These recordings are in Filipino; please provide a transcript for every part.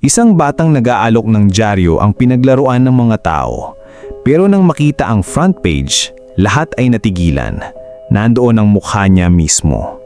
Isang batang nag-aalok ng dyaryo ang pinaglaruan ng mga tao. Pero nang makita ang front page, lahat ay natigilan. Nandoon ang mukha niya mismo.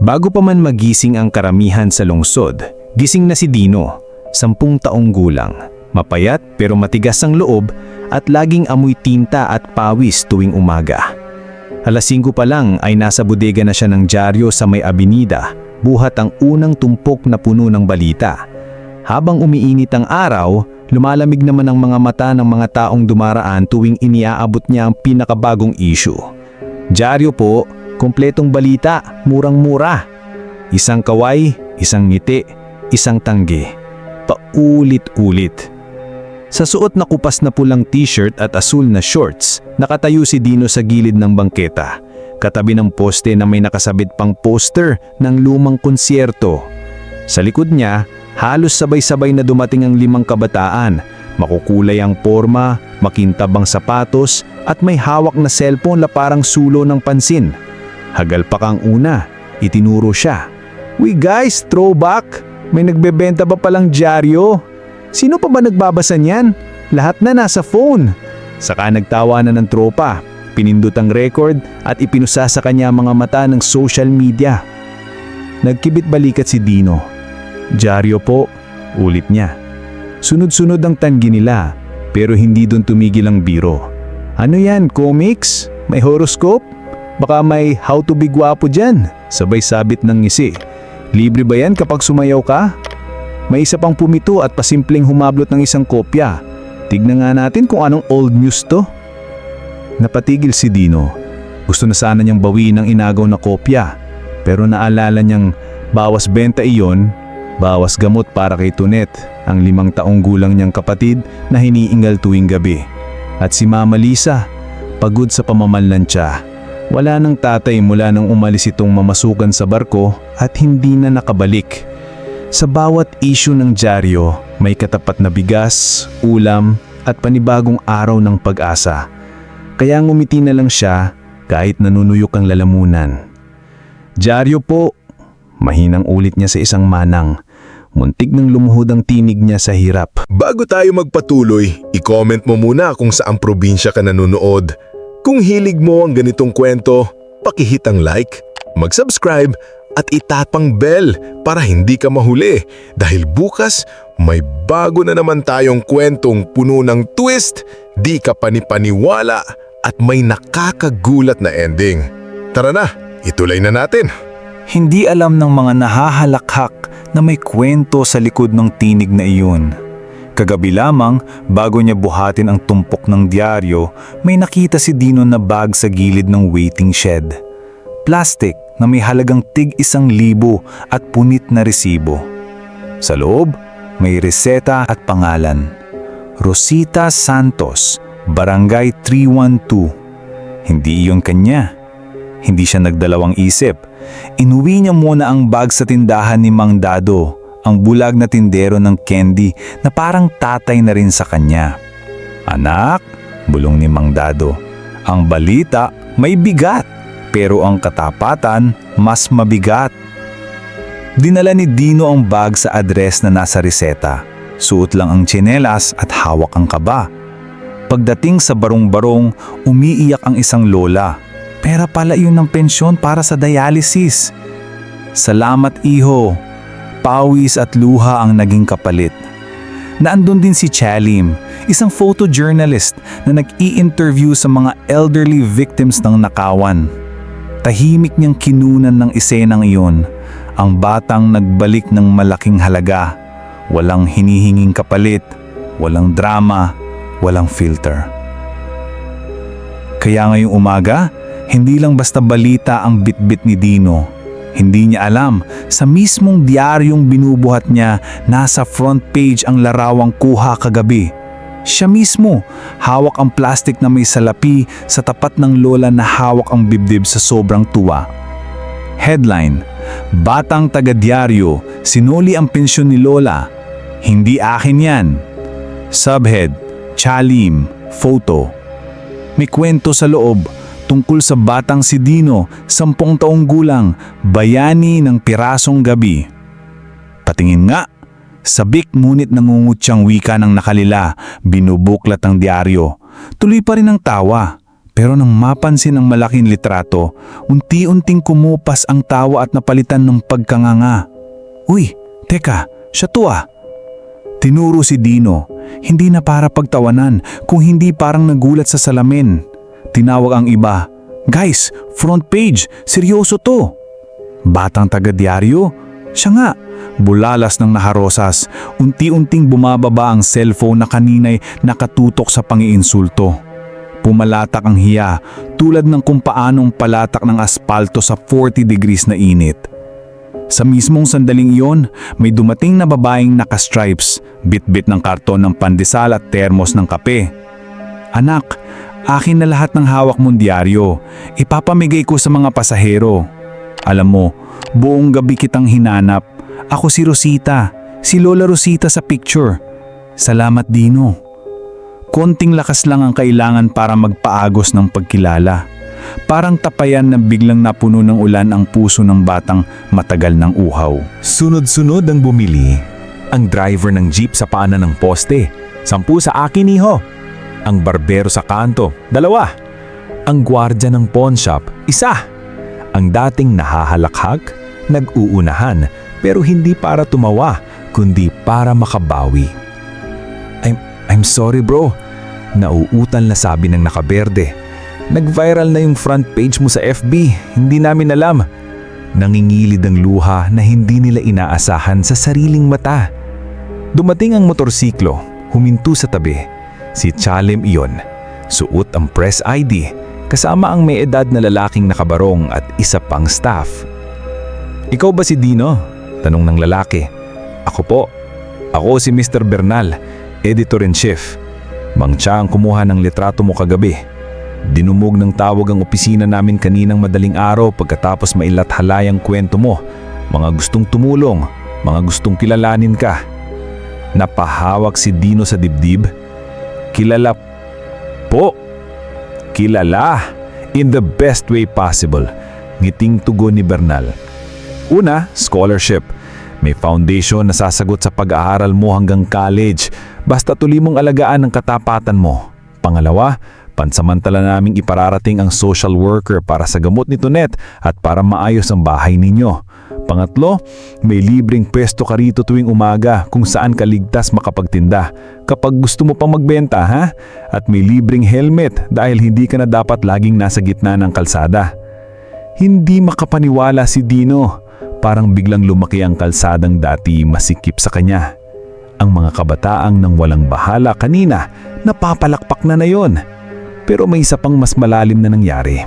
Bago pa man magising ang karamihan sa lungsod, gising na si Dino, sampung taong gulang. Mapayat pero matigas ang loob at laging amoy tinta at pawis tuwing umaga. Alas 5 pa lang ay nasa bodega na siya ng dyaryo sa may abinida, buhat ang unang tumpok na puno ng balita. Habang umiinit ang araw, lumalamig naman ang mga mata ng mga taong dumaraan tuwing iniaabot niya ang pinakabagong issue. Dyaryo po, kompletong balita, murang-mura. Isang kaway, isang ngiti, isang tanggi. Paulit-ulit. Sa suot na kupas na pulang t-shirt at asul na shorts, nakatayo si Dino sa gilid ng bangketa. Katabi ng poste na may nakasabit pang poster ng lumang konsyerto. Sa likod niya, halos sabay-sabay na dumating ang limang kabataan. Makukulay ang forma, makintabang sapatos, at may hawak na cellphone na parang sulo ng pansin. Hagal pa kang una, itinuro siya. We guys, throwback! May nagbebenta ba palang dyaryo? Sino pa ba nagbabasa niyan? Lahat na nasa phone. Saka nagtawa na ng tropa, pinindot ang record at ipinusa sa kanya ang mga mata ng social media. Nagkibit balikat si Dino. Dyaryo po, ulit niya. Sunod-sunod ang tanggi nila, pero hindi doon tumigil ang biro. Ano yan, comics? May horoscope? Baka may how to be gwapo dyan. Sabay sabit ng ngisi. Libre ba yan kapag sumayaw ka? May isa pang pumito at pasimpleng humablot ng isang kopya. Tignan nga natin kung anong old news to. Napatigil si Dino. Gusto na sana niyang bawiin ang inagaw na kopya. Pero naalala niyang bawas benta iyon, bawas gamot para kay Tunet, ang limang taong gulang niyang kapatid na hiniingal tuwing gabi. At si Mama Lisa, pagod sa pamamalantsya. Wala nang tatay mula nang umalis itong mamasukan sa barko at hindi na nakabalik. Sa bawat issue ng dyaryo, may katapat na bigas, ulam, at panibagong araw ng pag-asa. Kaya ngumiti na lang siya kahit nanunuyok ang lalamunan. Dyaryo po, mahinang ulit niya sa isang manang. Muntik nang lumuhod ang tinig niya sa hirap. Bago tayo magpatuloy, i-comment mo muna kung saang probinsya ka nanonood. Kung hilig mo ang ganitong kwento, pakihit ang like, mag-subscribe at itatpang bell para hindi ka mahuli dahil bukas may bago na naman tayong kwentong puno ng twist, di ka panipaniwala at may nakakagulat na ending. Tara na, ituloy na natin. Hindi alam ng mga nahahalakhak na may kwento sa likod ng tinig na iyon. Kagabi lamang, bago niya buhatin ang tumpok ng dyaryo, may nakita si Dino na bag sa gilid ng waiting shed. Plastic na may halagang tig isang libo at punit na resibo. Sa loob, may reseta at pangalan. Rosita Santos, Barangay 312. Hindi iyon kanya. Hindi siya nagdalawang isip. Inuwi niya muna ang bag sa tindahan ni Mang Dado, ang bulag na tindero ng candy na parang tatay na rin sa kanya. Anak, bulong ni Mang Dado, ang balita may bigat, pero ang katapatan mas mabigat. Dinala ni Dino ang bag sa address na nasa reseta. Suot lang ang tsinelas at hawak ang kaba. Pagdating sa barong-barong, umiiyak ang isang lola. Pera pala yun ng pensyon para sa dialysis. Salamat iho. Pawis at luha ang naging kapalit. Naandun din si Chalim, isang photojournalist na nag-i-interview sa mga elderly victims ng nakawan. Tahimik niyang kinunan ng isenang iyon, ang batang nagbalik ng malaking halaga. Walang hinihinging kapalit, walang drama, walang filter. Kaya ngayong umaga, hindi lang basta balita ang bitbit ni Dino. Hindi niya alam, sa mismong diaryong binubuhat niya, nasa front page ang larawang kuha kagabi. Siya mismo, hawak ang plastic na may salapi sa tapat ng lola na hawak ang bibdib sa sobrang tuwa. Headline, Batang taga-dyaryo, sinuli ang pensyon ni Lola. Hindi akin yan. Subhead, Chalim, Photo. May kwento sa loob tungkol sa batang si Dino, sampung taong gulang, bayani ng pirasong gabi. Patingin nga. Sabik ngunit nangungutyang wika ng nakalila, binubuklat ang diaryo. Tuloy pa rin ang tawa. Pero nang mapansin ang malaking litrato, unti-unting kumupas ang tawa at napalitan ng pagkanganga. Uy, teka, siya to ah. Tinuro si Dino, hindi na para pagtawanan, kung hindi parang nagulat sa salamin. Tinawag ang iba, Guys, front page, seryoso to. Batang taga-dyaryo? Siya nga, bulalas ng naharosas, unti-unting bumababa ang cellphone na kaninay nakatutok sa pangiinsulto. Pumalatak ang hiya, tulad ng kung paanong palatak ng aspalto sa 40 degrees na init. Sa mismong sandaling iyon, may dumating na babaeng naka-stripes, bit-bit ng karton ng pandesal at termos ng kape. Anak, akin na lahat ng hawak mong dyaryo. Ipapamigay ko sa mga pasahero. Alam mo, buong gabi kitang hinanap. Ako si Rosita, si Lola Rosita sa picture. Salamat Dino. Konting lakas lang ang kailangan para magpaagos ng pagkilala. Parang tapayan na biglang napuno ng ulan ang puso ng batang matagal ng uhaw. Sunod-sunod ang bumili. Ang driver ng jeep sa paanan ng poste. Sampu sa akin, iho. Ang barbero sa kanto. Dalawa. Ang gwardya ng pawn shop. Isa. Ang dating nahahalakhak, nag-uunahan, pero hindi para tumawa, kundi para makabawi. I'm, I'm sorry bro. Nauutal na sabi ng nakaberde. Nag-viral na yung front page mo sa FB, hindi namin alam. Nangingilid ang luha na hindi nila inaasahan sa sariling mata. Dumating ang motorsiklo, huminto sa tabi. Si Chalem iyon. Suot ang press ID, kasama ang may edad na lalaking nakabarong at isa pang staff. Ikaw ba si Dino? Tanong ng lalaki. Ako po. Ako si Mr. Bernal, editor-in-chief. Mang Cha ang kumuha ng litrato mo kagabi. Dinumog ng tawag ang opisina namin kaninang madaling araw pagkatapos mailathalay ang kwento mo. Mga gustong tumulong, mga gustong kilalanin ka. Napahawak si Dino sa dibdib. Kilala po. Kilala. In the best way possible. Ngiting tugon ni Bernal. Una, scholarship. May foundation na sasagot sa pag-aaral mo hanggang college. Basta tuloy mong alagaan ang katapatan mo. Pangalawa, pansamantala naming ipararating ang social worker para sa gamot ni Tonet at para maayos ang bahay ninyo. Pangatlo, may libreng pwesto ka rito tuwing umaga kung saan ka ligtas makapagtinda. Kapag gusto mo pang magbenta ha? At may libreng helmet dahil hindi ka na dapat laging nasa gitna ng kalsada. Hindi makapaniwala si Dino. Parang biglang lumaki ang kalsadang dati masikip sa kanya. Ang mga kabataang nang walang bahala kanina, napapalakpak na na yon. Pero may isa pang mas malalim na nangyari.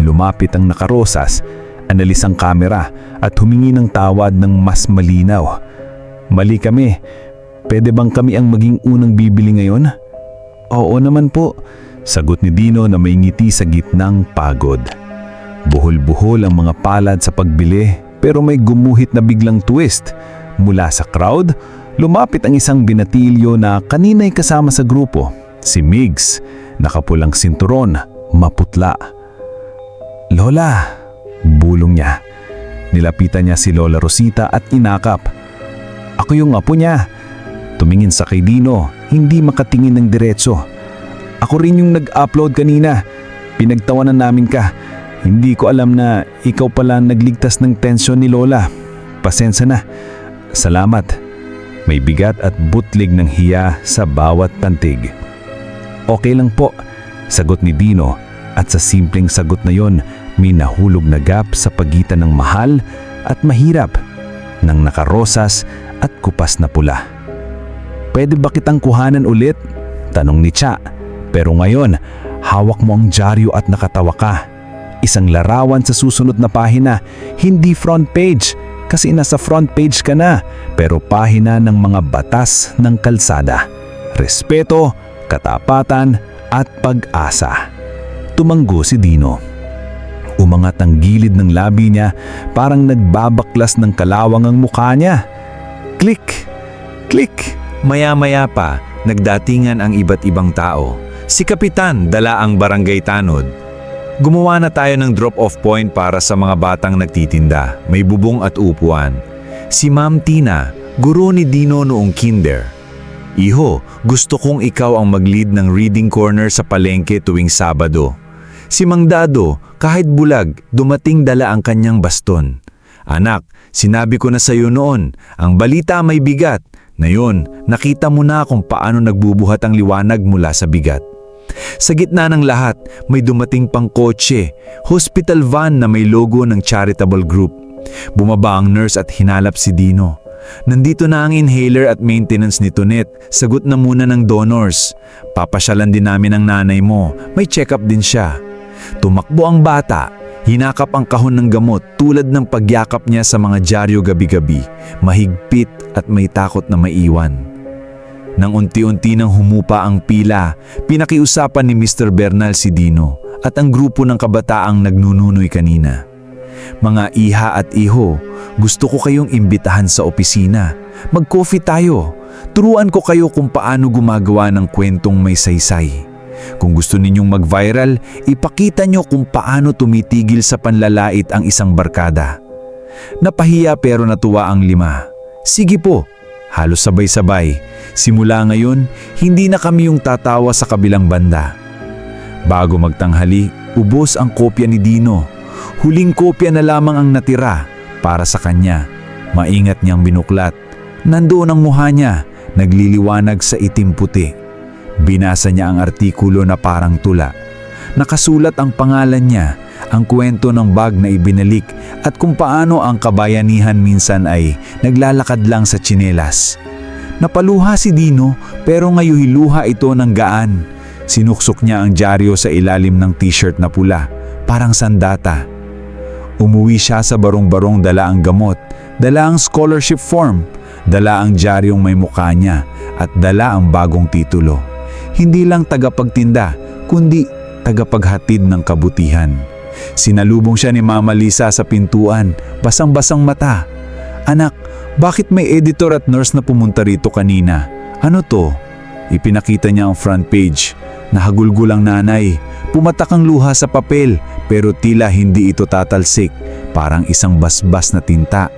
Lumapit ang nakarosas, analis ang kamera at humingi ng tawad ng mas malinaw. Mali kami. Pwede bang kami ang maging unang bibili ngayon? Oo naman po, sagot ni Dino na may ngiti sa gitnang pagod. Buhol-buhol ang mga palad sa pagbili pero may gumuhit na biglang twist. Mula sa crowd, lumapit ang isang binatilyo na kanina'y kasama sa grupo. Si Migs, nakapulang sinturon, maputla. Lola, bulong niya. Nilapitan niya si Lola Rosita at inakap. Ako yung apo niya. Tumingin sa kay Dino, hindi makatingin ng diretso. Ako rin yung nag-upload kanina. Pinagtawanan namin ka. Hindi ko alam na ikaw pala nagligtas ng tensyon ni Lola. Pasensya na. Salamat. May bigat at butlig ng hiya sa bawat pantig. Okay lang po, sagot ni Dino at sa simpleng sagot na yon may nahulog na gap sa pagitan ng mahal at mahirap, ng nakarosas at kupas na pula. Pwede ba kitang kuhanan ulit? Tanong ni Cha. Pero ngayon, hawak mo ang dyaryo at nakatawa ka. Isang larawan sa susunod na pahina, hindi front page kasi nasa front page ka na, pero pahina ng mga batas ng kalsada. Respeto, katapatan at pag-asa. Tumanggo si Dino. Umangat ang gilid ng labi niya parang nagbabaklas ng kalawang ang mukha niya. Click! Click! Maya-maya pa, nagdatingan ang iba't ibang tao. Si Kapitan dala ang barangay tanod. Gumawa na tayo ng drop-off point para sa mga batang nagtitinda, may bubong at upuan. Si Ma'am Tina, guro ni Dino noong kinder. Iho, gusto kong ikaw ang mag-lead ng reading corner sa palengke tuwing Sabado. Si Mang Dado, kahit bulag, dumating dala ang kanyang baston. Anak, sinabi ko na sa iyo noon, ang balita may bigat. Ngayon, nakita mo na kung paano nagbubuhat ang liwanag mula sa bigat. Sa gitna ng lahat, may dumating pang kotse, hospital van na may logo ng charitable group. Bumaba ang nurse at hinalap si Dino. Nandito na ang inhaler at maintenance ni Tonet. Sagot na muna ng donors. Papasyalan din namin ang nanay mo. May check-up din siya. Tumakbo ang bata. Hinakap ang kahon ng gamot tulad ng pagyakap niya sa mga dyaryo gabi-gabi. Mahigpit at may takot na maiwan. Nang unti-unti nang humupa ang pila, pinakiusapan ni Mr. Bernal si Dino at ang grupo ng kabataang nagnununoy kanina. Mga iha at iho, gusto ko kayong imbitahan sa opisina. Mag-coffee tayo. Turuan ko kayo kung paano gumagawa ng kwentong may saysay. Kung gusto ninyong mag-viral, ipakita nyo kung paano tumitigil sa panlalait ang isang barkada. Napahiya pero natuwa ang lima. Sige po, halos sabay-sabay. Simula ngayon, hindi na kami yung tatawa sa kabilang banda. Bago magtanghali, ubos ang kopya ni Dino. Huling kopya na lamang ang natira para sa kanya. Maingat niyang binuklat. Nandoon ang mukha niya, nagliliwanag sa itim puti. Binasa niya ang artikulo na parang tula. Nakasulat ang pangalan niya, ang kwento ng bag na ibinalik at kung paano ang kabayanihan minsan ay naglalakad lang sa tsinelas. Napaluha si Dino pero ngayuhiluha ito ng gaan. Sinuksok niya ang dyaryo sa ilalim ng t-shirt na pula, parang sandata. Umuwi siya sa barong-barong dala ang gamot, dala ang scholarship form, dala ang dyaryong may mukha niya at dala ang bagong titulo. Hindi lang tagapagtinda, kundi tagapaghatid ng kabutihan. Sinalubong siya ni Mama Lisa sa pintuan, basang-basang mata. Anak, bakit may editor at nurse na pumunta rito kanina? Ano to? Ipinakita niya ang front page. Nahagulgul ang nanay. Pumatak ang luha sa papel pero tila hindi ito tatalsik. Parang isang basbas na tinta.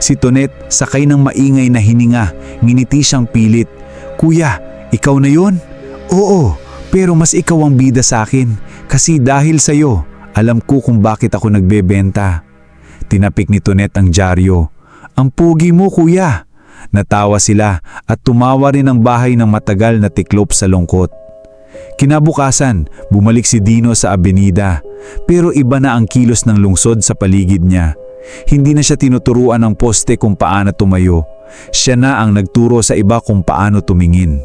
Si Tonet sakay ng maingay na hininga. Nginiti siyang pilit. Kuya, ikaw na yon? Oo, pero mas ikaw ang bida sa akin. Kasi dahil sa'yo, alam ko kung bakit ako nagbebenta. Tinapik ni Tonet ang dyaryo. Ang pugi mo kuya. Natawa sila at tumawa rin ang bahay ng matagal na tiklop sa lungkot. Kinabukasan, bumalik si Dino sa abenida, pero iba na ang kilos ng lungsod sa paligid niya. Hindi na siya tinuturuan ng poste kung paano tumayo. Siya na ang nagturo sa iba kung paano tumingin.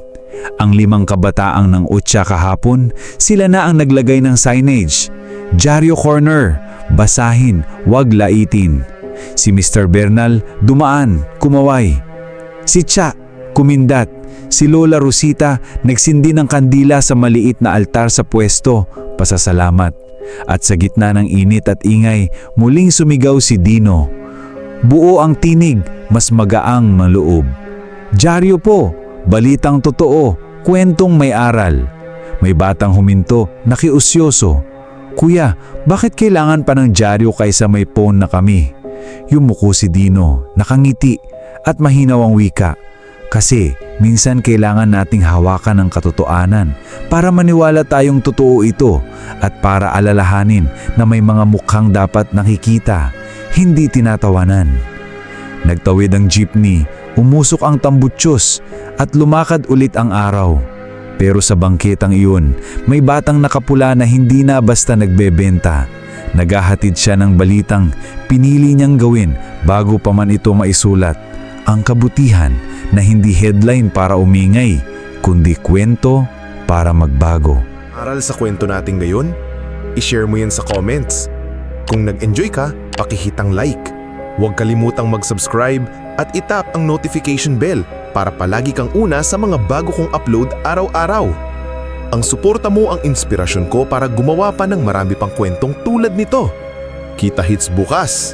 Ang limang kabataang ng utya kahapon, sila na ang naglagay ng signage. Jaryo Corner, basahin, wag laitin. Si Mr. Bernal, dumaan, kumaway. Si Cha, kumindat. Si Lola Rosita, nagsindi ng kandila sa maliit na altar sa pwesto, pasasalamat. At sa gitna ng init at ingay, muling sumigaw si Dino. Buo ang tinig, mas magaang maloob. Dyaryo po, balitang totoo, kwentong may aral. May batang huminto, nakiusyoso. Kuya, bakit kailangan pa ng dyaryo kaysa may phone na kami? Yumuko si Dino, nakangiti at mahinaw ang wika. Kasi minsan kailangan nating hawakan ang katotohanan para maniwala tayong totoo ito at para alalahanin na may mga mukhang dapat nakikita, hindi tinatawanan. Nagtawid ang jeepney, umusok ang tambutyos at lumakad ulit ang araw. Pero sa bangketang iyon, may batang nakapula na hindi na basta nagbebenta. Naghahatid siya ng balitang pinili niyang gawin bago pa man ito maisulat. Ang kabutihan na hindi headline para umingay, kundi kwento para magbago. Aral sa kwento natin ngayon? I-share mo yan sa comments. Kung nag-enjoy ka, pakihitang like. Huwag kalimutang mag-subscribe at itap ang notification bell para palagi kang una sa mga bago kong upload araw-araw. Ang suporta mo ang inspirasyon ko para gumawa pa ng marami pang kwentong tulad nito. Kita hits bukas!